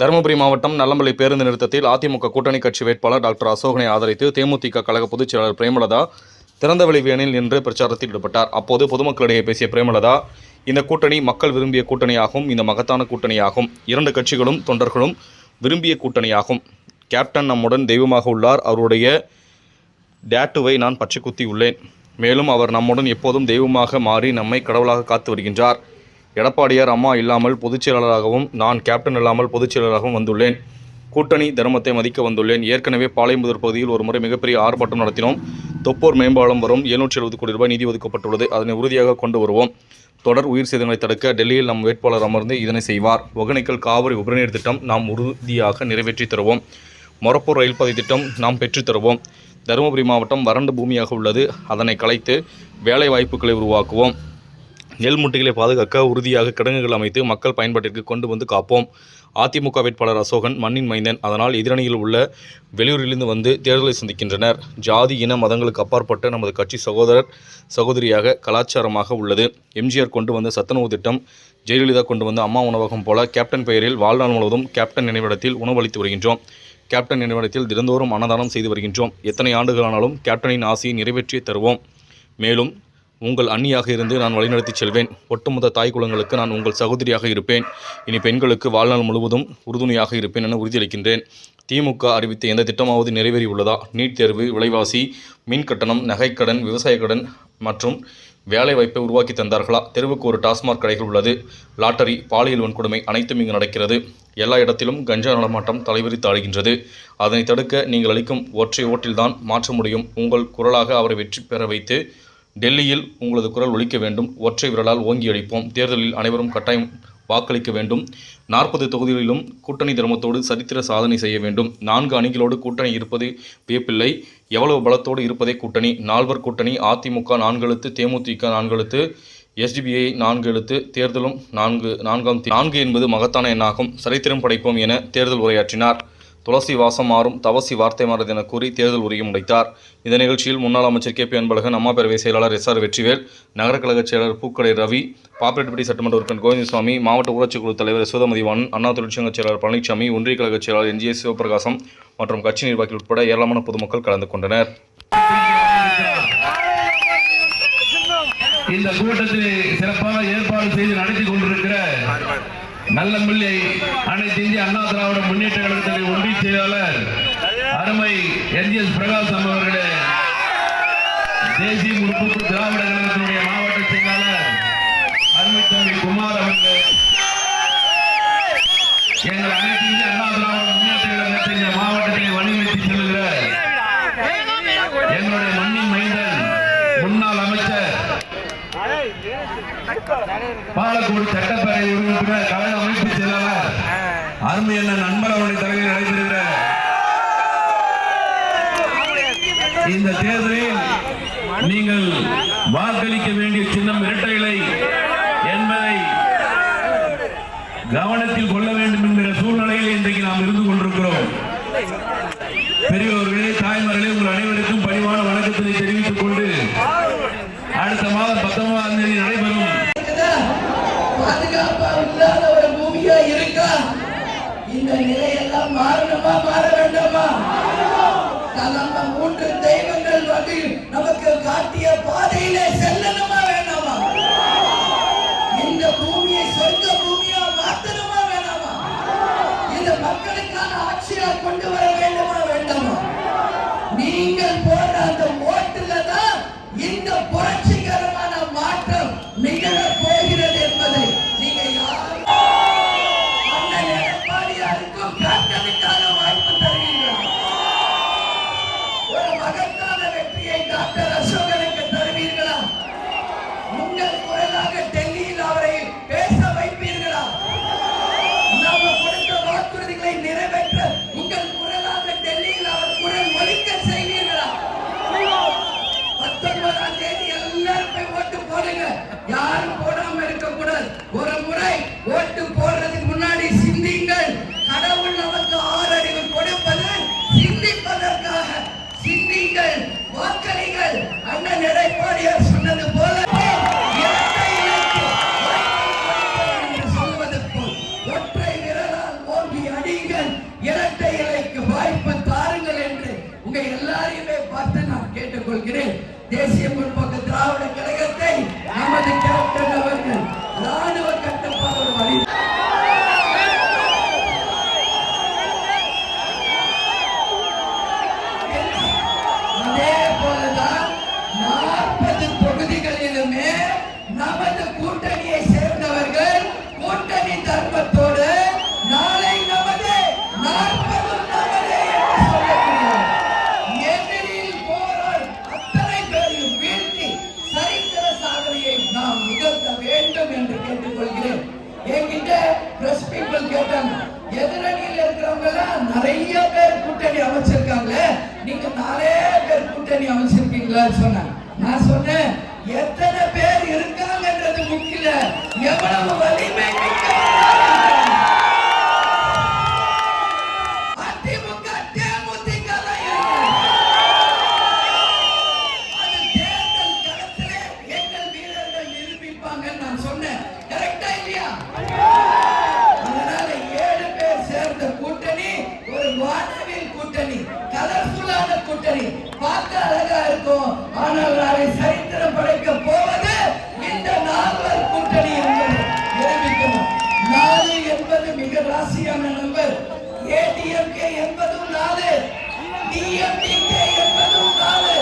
தருமபுரி மாவட்டம் நல்லம்பள்ளி பேருந்து நிறுத்தத்தில் அதிமுக கூட்டணி கட்சி வேட்பாளர் டாக்டர் அசோகனை ஆதரித்து தேமுதிக கழக பொதுச் செயலாளர் பிரேமலதா திறந்தவெளி வேனில் நின்று பிரச்சாரத்தில் ஈடுபட்டார். அப்போது பொதுமக்களிடையே பேசிய பிரேமலதா இந்த கூட்டணி மக்கள் விரும்பிய கூட்டணியாகும் இந்த மகத்தான கூட்டணியாகும். இரண்டு கட்சிகளும் தொண்டர்களும் விரும்பிய கூட்டணியாகும். கேப்டன் நம்முடன் தெய்வமாக உள்ளார். அவருடைய டேட்டுவை நான் பச்சை குத்தி உள்ளேன். மேலும் அவர் நம்முடன் எப்போதும் தெய்வமாக மாறி நம்மை கடவுளாக காத்து வருகின்றார். எடப்பாடியார் அம்மா இல்லாமல் பொதுச்செயலாளராகவும் நான் கேப்டன் இல்லாமல் பொதுச்செயலாளராகவும் வந்துள்ளேன். கூட்டணி தர்மத்தை மதிக்க வந்துள்ளேன். ஏற்கனவே பாளையம்புதூர் பகுதியில் ஒரு முறை மிகப்பெரிய ஆர்ப்பாட்டம் நடத்தினோம். தொப்பூர் மேம்பாலம் வரும் எழுநூற்றி எழுபது கோடி ரூபாய் நிதி ஒதுக்கப்பட்டுள்ளது. அதனை உறுதியாக கொண்டு வருவோம். தொடர் உயிர் சேதங்களை தடுக்க டெல்லியில் நம் வேட்பாளர் அமர்ந்து இதனை செய்வார். ஒகேனக்கல் காவிரி உபரிநீர் திட்டம் நாம் உறுதியாக நிறைவேற்றி தருவோம். மொரப்பூர் ரயில் பாதை திட்டம் நாம் பெற்றுத் தருவோம். தருமபுரி மாவட்டம் வறண்ட பூமியாக உள்ளது. அதனை கலைத்து வேலை வாய்ப்புகளை உருவாக்குவோம். நெல் முட்டைகளை பாதுகாக்க உறுதியாக கிடங்குகள் அமைத்து மக்கள் பயன்பாட்டிற்கு கொண்டு வந்து காப்போம். அதிமுக வேட்பாளர் அசோகன் மண்ணின் மைந்தன். அதனால் எதிரணியில் உள்ள வெளியூரிலிருந்து வந்து தேர்தலை சந்திக்கின்றனர். ஜாதி இன மதங்களுக்கு அப்பாற்பட்ட நமது கட்சி சகோதரர் சகோதரியாக கலாச்சாரமாக உள்ளது. எம்ஜிஆர் கொண்டு வந்த சத்துணவு திட்டம் ஜெயலலிதா கொண்டு வந்த அம்மா உணவகம் போல கேப்டன் பெயரில் வாழ்நாள் முழுவதும் கேப்டன் நினைவிடத்தில் உணவளித்து வருகின்றோம். கேப்டன் நினைவிடத்தில் தினந்தோறும் அன்னதானம் செய்து வருகின்றோம். எத்தனை ஆண்டுகளானாலும் கேப்டனின் ஆசையை நிறைவேற்றி தருவோம். மேலும் உங்கள் அண்ணியாக இருந்து நான் வழிநடத்தி செல்வேன். ஒட்டுமொத்த தாய் குலங்களுக்கு நான் உங்கள் சகோதரியாக இருப்பேன். இனி பெண்களுக்கு வாழ்நாள் முழுவதும் உறுதுணையாக இருப்பேன் என உறுதியளிக்கின்றேன். திமுக அறிவித்த எந்த திட்டமாவது நிறைவேறியுள்ளதா நீட் தேர்வு விலைவாசி மின் கட்டணம் நகைக்கடன் விவசாய கடன் மற்றும் வேலைவாய்ப்பை உருவாக்கி தந்தார்களா? தெருவுக்கு ஒரு டாஸ்மாக் கடைகள் உள்ளது. லாட்டரி பாலியல் வன்கொடுமை அனைத்தும் இங்கு நடக்கிறது. எல்லா இடத்திலும் கஞ்சா நடமாட்டம் தலைவிரித்து ஆடுகின்றது அதனை தடுக்க நீங்கள் அளிக்கும் ஒற்றை ஓட்டில்தான் மாற்ற முடியும். உங்கள் குரலாக அவரை வெற்றி பெற வைத்து டெல்லியில் உங்களது குரல் ஒழிக்க வேண்டும் ஒற்றை விரலால் ஓங்கி அடிப்போம். தேர்தலில் அனைவரும் கட்டாயம் வாக்களிக்க வேண்டும். நாற்பது தொகுதிகளிலும் கூட்டணி தர்மத்தோடு சரித்திர சாதனை செய்ய வேண்டும். நான்கு அணிகளோடு கூட்டணி இருப்பது வியப்பில்லை. எவ்வளவு பலத்தோடு இருப்பதே கூட்டணி. நால்வர் கூட்டணி அதிமுக நான்கு எழுத்து தேமுதிக நான்கு எழுத்து எஸ்டிபிஐ நான்கு எழுத்து தேர்தலும் நான்கு நான்காம் நான்கு என்பது மகத்தான எண்ணாகும். சரித்திரம் படைப்போம் என தேர்தல் உரையாற்றினார். துளசி வாசம் மாறும் தவசி வார்த்தை மாறுது என கூறி தேர்தல் உரையும் உடைத்தார் இந்த நிகழ்ச்சியில் முன்னாள் அமைச்சர் கே பி அன்பழகன் அம்மா பேரவை செயலாளர் எஸ் ஆர் வெற்றிவேல் நகர கழகச் செயலாளர் பூக்கடை ரவி பாப்பிரெட்டிப்பட்டி சட்டமன்ற உறுப்பினர் கோவிந்தசாமி மாவட்ட ஊராட்சி குழு தலைவர் யசோதமதிவாணன் அண்ணா தொழிற்சங்க செயலாளர் பழனிசாமி ஒன்றிய கழக செயலாளர் என்ஜிஎஸ் சிவபிரகாசம் மற்றும் கட்சி நிர்வாகிகள் உட்பட ஏராளமான பொதுமக்கள் கலந்து கொண்டனர். இந்த கூட்டத்தில் சிறப்பாக ஏற்பாடு செய்து நடத்தி கொண்டிருக்கிற நல்லமல்லி அனைத்து இந்திய அண்ணா திராவிட முன்னேற்ற கழகத்தினுடைய ஒன்றிய செயலாளர் அருமை என் எஸ் பிரகாசம் அவர்களே. தேசிய முற்போக்கு திராவிட கழகத்தினுடைய மாவட்ட செயலாளர் அருமை தம்பி குமார் அவர்களே. எங்கள் அனைத்து இந்திய அண்ணா திராவிட முன்னேற்ற கழகத்தின் இந்த மாவட்டத்தை வழிநடத்தி செல்கிற எங்களுடைய மண்ணின் மைந்தன் முன்னாள் அமைச்சர் பாலக்கோடு சட்டப்பேரவை உறுப்பினர் கழக அமைப்பு செயலாளர். அருமை அண்ணன் அன்பர் அவருடைய தலைமையில் நடைபெறுகிற இந்த தேர்தலில் நீங்கள் வாக்களிக்க வேண்டிய சின்னம் இரட்டை இலை என்பதை கவனத்தில் கொள்ள வேண்டும் என்கிற சூழ்நிலையில் இன்றைக்கு நாம் இருந்து மாறணுமா மாற வேண்டாமா? நம்ம மூன்று தெய்வங்கள் வகையில் நமக்கு காட்டிய பாதையிலே செல்லணுமா? Dezembro தண்ணி அமைச்சிருக்கீங்களா சொன்னேன் நான் சொன்னேன் எத்தனை பேர் இருக்காங்கன்றது முக்கியம். எவ்வளவு வலிமை மிக்க சரித்திரம் படைக்க போவது இந்த நால்வர் கூட்டணி நாலு என்பது மிக ராசியான நம்பர் ஏடிஎம்கே என்பதும் நாலு. டிஎம்டிகே என்பதும் நாலு.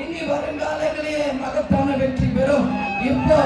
இனி வருங்காலங்களிலே மகத்தான வெற்றி பெறும். இப்போ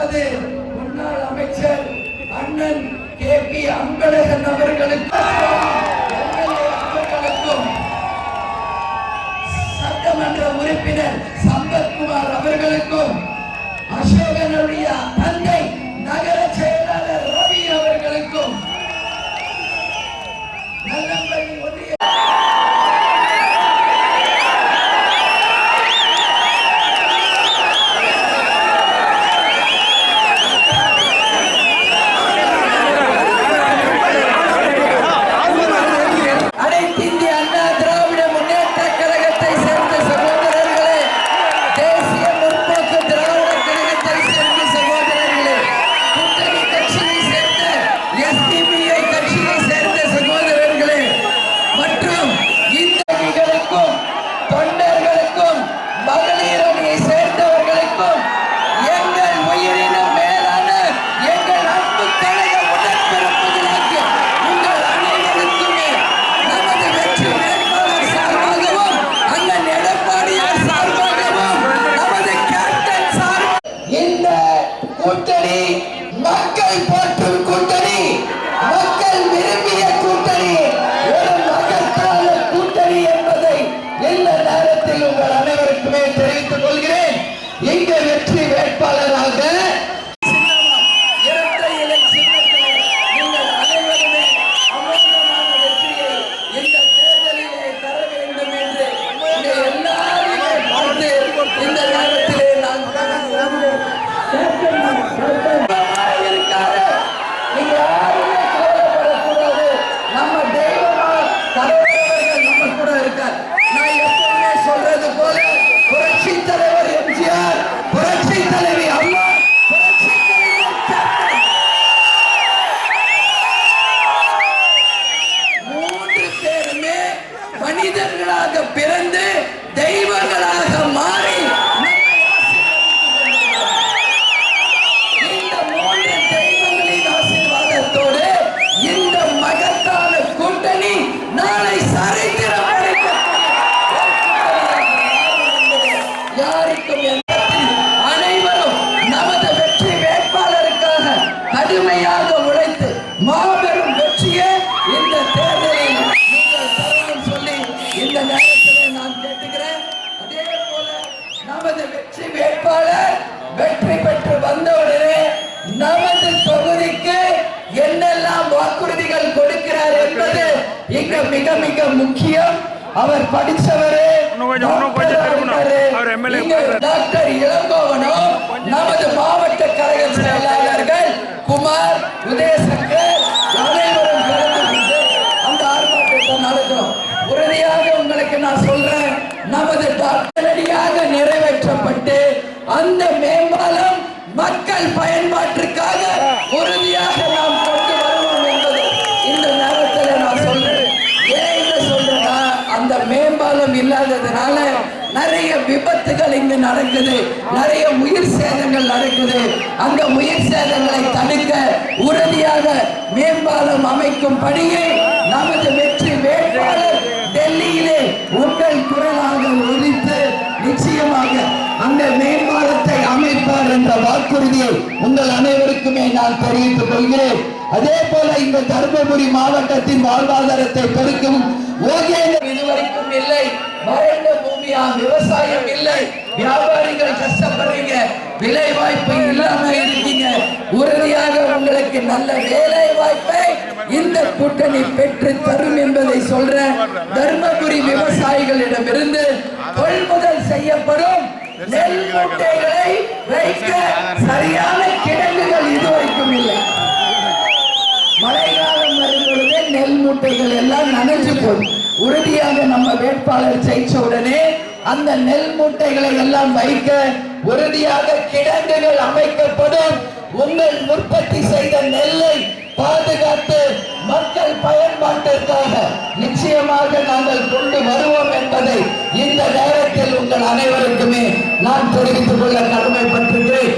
நமது முன்னாள் அமைச்சர் அண்ணன் கே பி அன்பழகன் அவர்களுக்கும் சட்டமன்ற உறுப்பினர் சம்பத்குமார் அவர்களுக்கும் அசோகனுடைய புத்தடி மக்கள் போற்றும் மிக மிக முக்கியம். அவர் படிச்சவரு டாக்டர் இளங்கோவனும் நமது மாவட்ட கழக செயலாளர்கள் குமார் உதயசங்கர் அனைவரும் கலந்து கொண்டு அந்த ஆர்ப்பாட்டத்தை நடத்தும் உறுதியாக உங்களுக்கு நான் சொல்றேன் நமது டாக்டரடியாக நிறைவேற்றப்பட்டு அந்த மேம்பாலம் மக்கள் பயன்பாட்டிற்காக இல்லாததுனால நிறைய விபத்துகள் இங்கு நடக்குது. நிறைய உயிர் சேதங்கள் நடக்குது. அந்த உயிர் சேதங்களை தடுக்க உறுதியாக மேம்பாலம் அமைக்கும் பணியை நமது வெற்றி வேட்பாளர் டெல்லியிலே உங்கள் குரலாக ஒலித்து நிச்சயமாக அந்த மேம்பாலத்தை அமைப்பார் என்ற வாக்குறுதியை உங்கள் அனைவருக்குமே நான் தெரிவித்துக் கொள்கிறேன். அதே போல இந்த தருமபுரி மாவட்டத்தின் வாழ்வாதாரத்தை பெருக்கும் இதுவரைக்கும் இல்லை. வறண்ட பூமியா விவசாயம் இல்லை. வியாபாரிகள் கஷ்டப்படுறீங்க. விலை வாய்ப்பு இல்லாம இருக்கீங்க. உறுதியாக உங்களுக்கு நல்ல வேலை வாய்ப்பை இந்த கூட்டணி பெற்று தரும் என்பதை சொல்ற தர்மபுரி விவசாயிகளிடமிருந்து கொள்முதல் செய்யப்படும். நெல் மூட்டைகளை வைக்க சரியான கிடங்குகள் இதுவரைக்கும் இல்லை. மழைக்காலம் வரும் பொழுது நெல் மூட்டைகள் எல்லாம் நனைஞ்சு போகும். உறுதியாக நம்ம வேட்பாளர் ஜெயிச்ச உடனே அந்த நெல் மூட்டைகளை எல்லாம் வைக்க உறுதியாக கிடங்குகள் அமைக்கப்படும். உங்கள் உற்பத்தி செய்த நெல்லை பாதுகாத்து மக்கள் பயன்பாட்டிற்காக நிச்சயமாக நாங்கள் கொண்டு வருவோம் என்பதை இந்த நேரத்தில் உங்கள் அனைவருக்குமே நான் தெரிவித்துக் கொள்ள கடமைப்பட்டிருக்கிறேன்.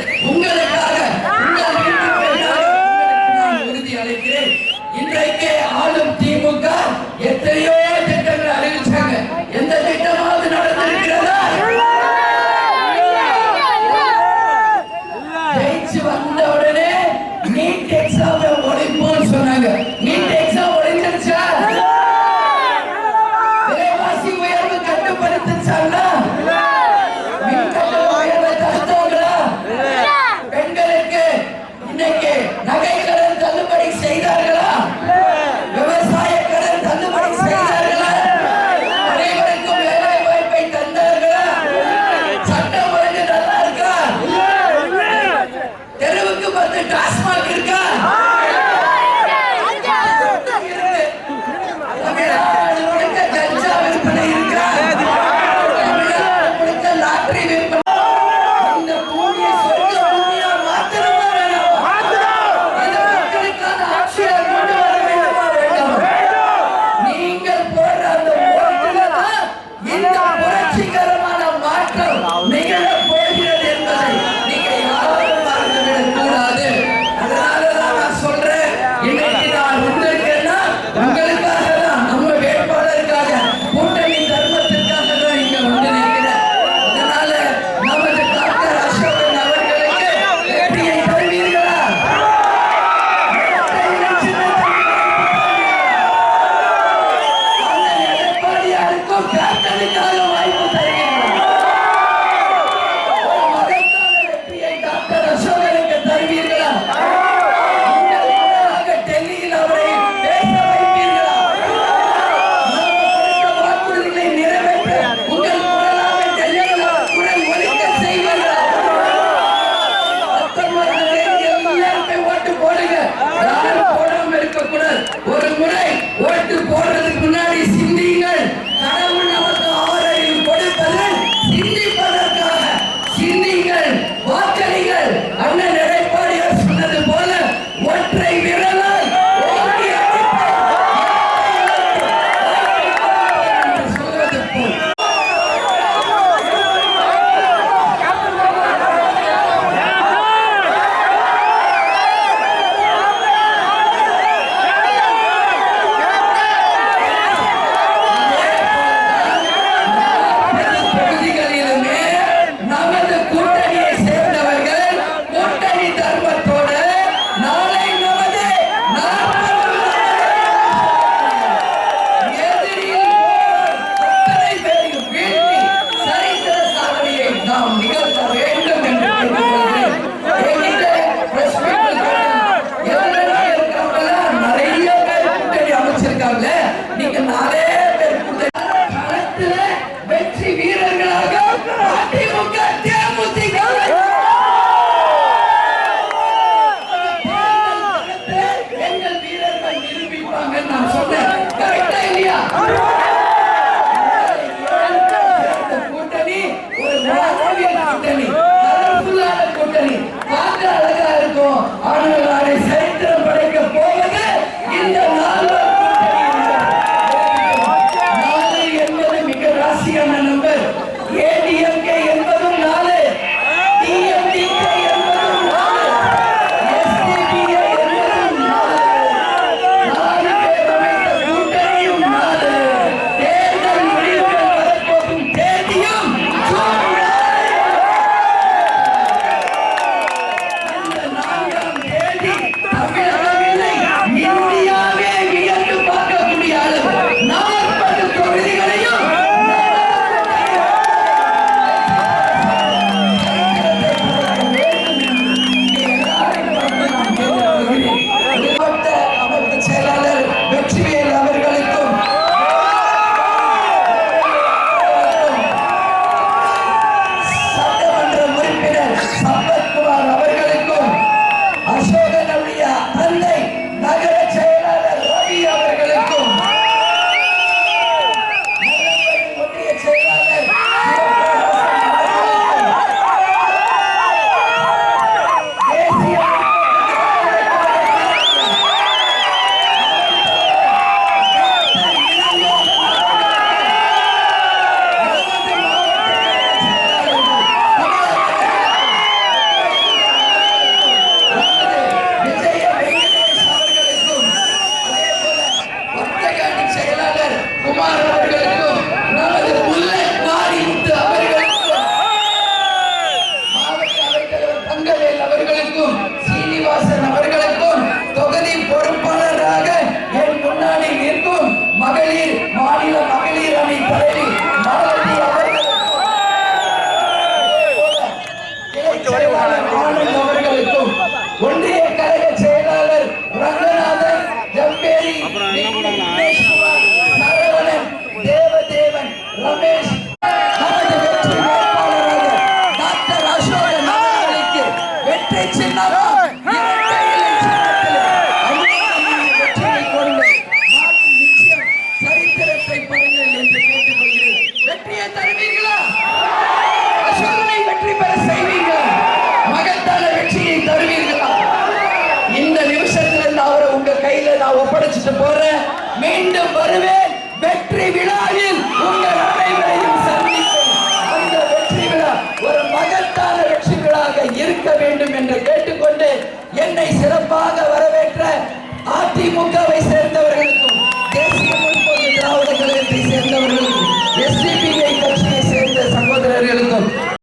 என்று உங்களுக்காக உங்கள்